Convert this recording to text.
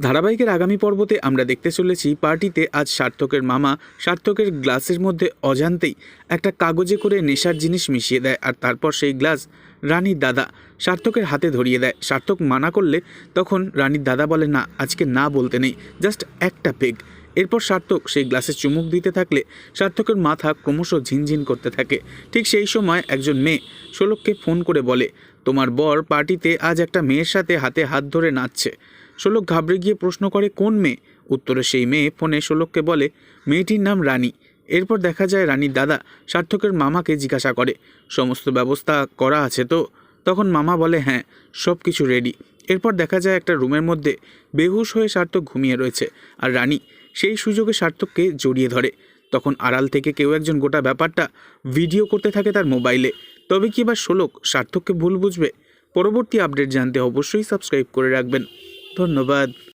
ধারাবাহিকের আগামী পর্বতে আমরা দেখতে চলেছি পার্টিতে আজ সার্থকের মামা। সার্থকের গ্লাসের মধ্যে অজান্তেই একটা কাগজে করে নেশার জিনিস মিশিয়ে দেয় আর তারপর সেই গ্লাস রানীর দাদা সার্থকের হাতে ধরিয়ে দেয়। সার্থক মানা করলে তখন রানীর দাদা বলে, না, আজকে না বলতে নেই, জাস্ট একটা পেগ। এরপর সার্থক সেই গ্লাসে চুমুক দিতে থাকলে সার্থকের মাথা ক্রমশ ঝিনঝিন করতে থাকে। ঠিক সেই সময় একজন মেয়ে শোলককে ফোন করে বলে, তোমার বর পার্টিতে আজ একটা মেয়ের সাথে হাতে হাত ধরে নাচছে। শোলক ঘাবড়ে গিয়ে প্রশ্ন করে, কোন মেয়ে? উত্তরে সেই মেয়ে ফোনে শোলককে বলে, মেয়েটির নাম রানী। এরপর দেখা যায় রানীর দাদা সার্থকের মামাকে জিজ্ঞাসা করে, সমস্ত ব্যবস্থা করা আছে তো? তখন মামা বলে হ্যাঁ সব কিছু রেডি এরপর দেখা যায় একটা রুমের মধ্যে বেহুশ হয়ে সার্থক ঘুমিয়ে রয়েছে আর রানী সেই সুযোগে সার্থককে জড়িয়ে ধরে। তখন আড়াল থেকে কেউ একজন গোটা ব্যাপারটা ভিডিও করতে থাকে তার মোবাইলে তবে কি এবার শোলক সার্থককে ভুল বুঝবে? পরবর্তী আপডেট জানতে অবশ্যই সাবস্ক্রাইব করে রাখবেন। ধন্যবাদ।